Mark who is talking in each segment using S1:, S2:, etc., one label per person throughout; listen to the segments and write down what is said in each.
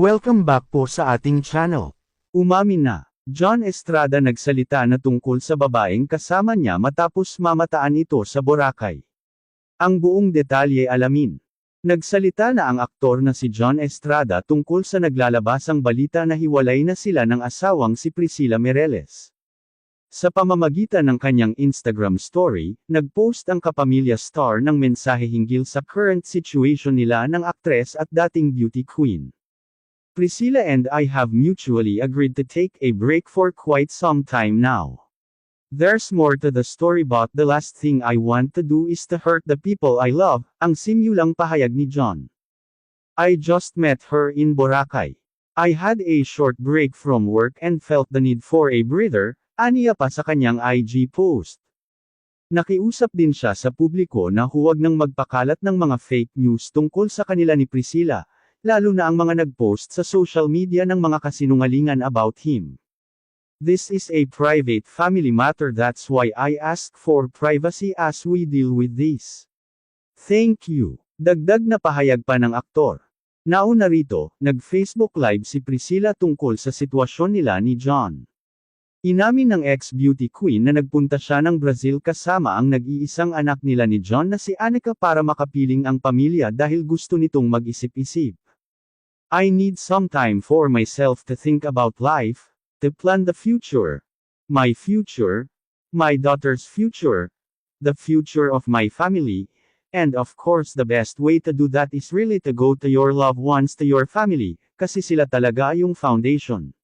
S1: Welcome back po sa ating channel.
S2: Umamin na, John Estrada nagsalita na tungkol sa babaeng kasama niya matapos mamataan ito sa Boracay. Ang buong detalye alamin. Nagsalita na ang aktor na si John Estrada tungkol sa naglalabasang balita na hiwalay na sila ng asawang si Priscilla Mireles. Sa pamamagitan ng kanyang Instagram story, nagpost ang kapamilya star ng mensahe hinggil sa current situation nila ng aktres at dating beauty queen. Priscilla and I have mutually agreed to take a break for quite some time now. There's more to the story but the last thing I want to do is to hurt the people I love, ang simulang pahayag ni John. I just met her in Boracay. I had a short break from work and felt the need for a breather, aniya pa sa kanyang IG post. Nakiusap din siya sa publiko na huwag nang magpakalat ng mga fake news tungkol sa kanila ni Priscilla, lalo na ang mga nagpost sa social media ng mga kasinungalingan about him. This is a private family matter that's why I ask for privacy as we deal with this. Thank you. Dagdag na pahayag pa ng aktor. Nauna rito, nag-Facebook Live si Priscilla tungkol sa sitwasyon nila ni John. Inamin ng ex-beauty queen na nagpunta siya ng Brazil kasama ang nag-iisang anak nila ni John na si Anika para makapiling ang pamilya dahil gusto nitong mag-isip-isip. I need some time for myself to think about life, to plan the future. My future, my daughter's future, the future of my family, and of course the best way to do that is really to go to your loved ones to your family, kasi sila talaga yung foundation.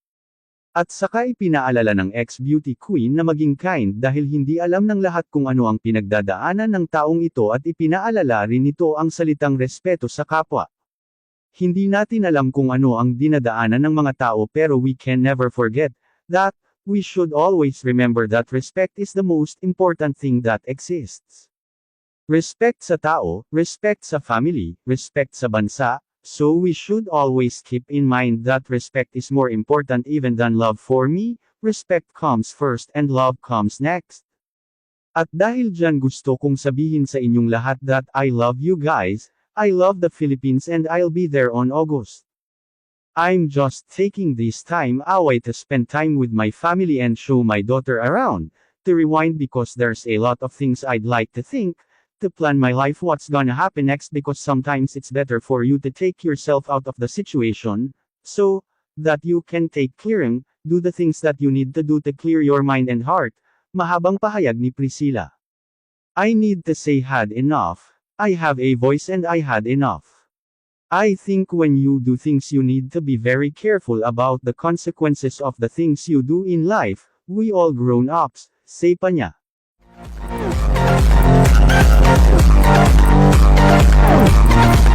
S2: At saka ipinaalala ng ex-beauty queen na maging kind dahil hindi alam ng lahat kung ano ang pinagdadaanan ng taong ito at ipinaalala rin nito ang salitang respeto sa kapwa. Hindi natin alam kung ano ang dinadaanan ng mga tao pero we can never forget that we should always remember that respect is the most important thing that exists. Respect sa tao, respect sa family, respect sa bansa, so we should always keep in mind that respect is more important even than love for me, respect comes first and love comes next. At dahil dyan gusto kong sabihin sa inyong lahat that I love you guys, I love the Philippines and I'll be there on August. I'm just taking this time away to spend time with my family and show my daughter around, to rewind because there's a lot of things I'd like to think, to plan my life what's gonna happen next because sometimes it's better for you to take yourself out of the situation, so, that you can take clearing, do the things that you need to do to clear your mind and heart, mahabang pahayag ni Priscilla. I need to say had enough, I have a voice and I had enough. I think when you do things you need to be very careful about the consequences of the things you do in life, we all grown-ups, say pa niya. Thank.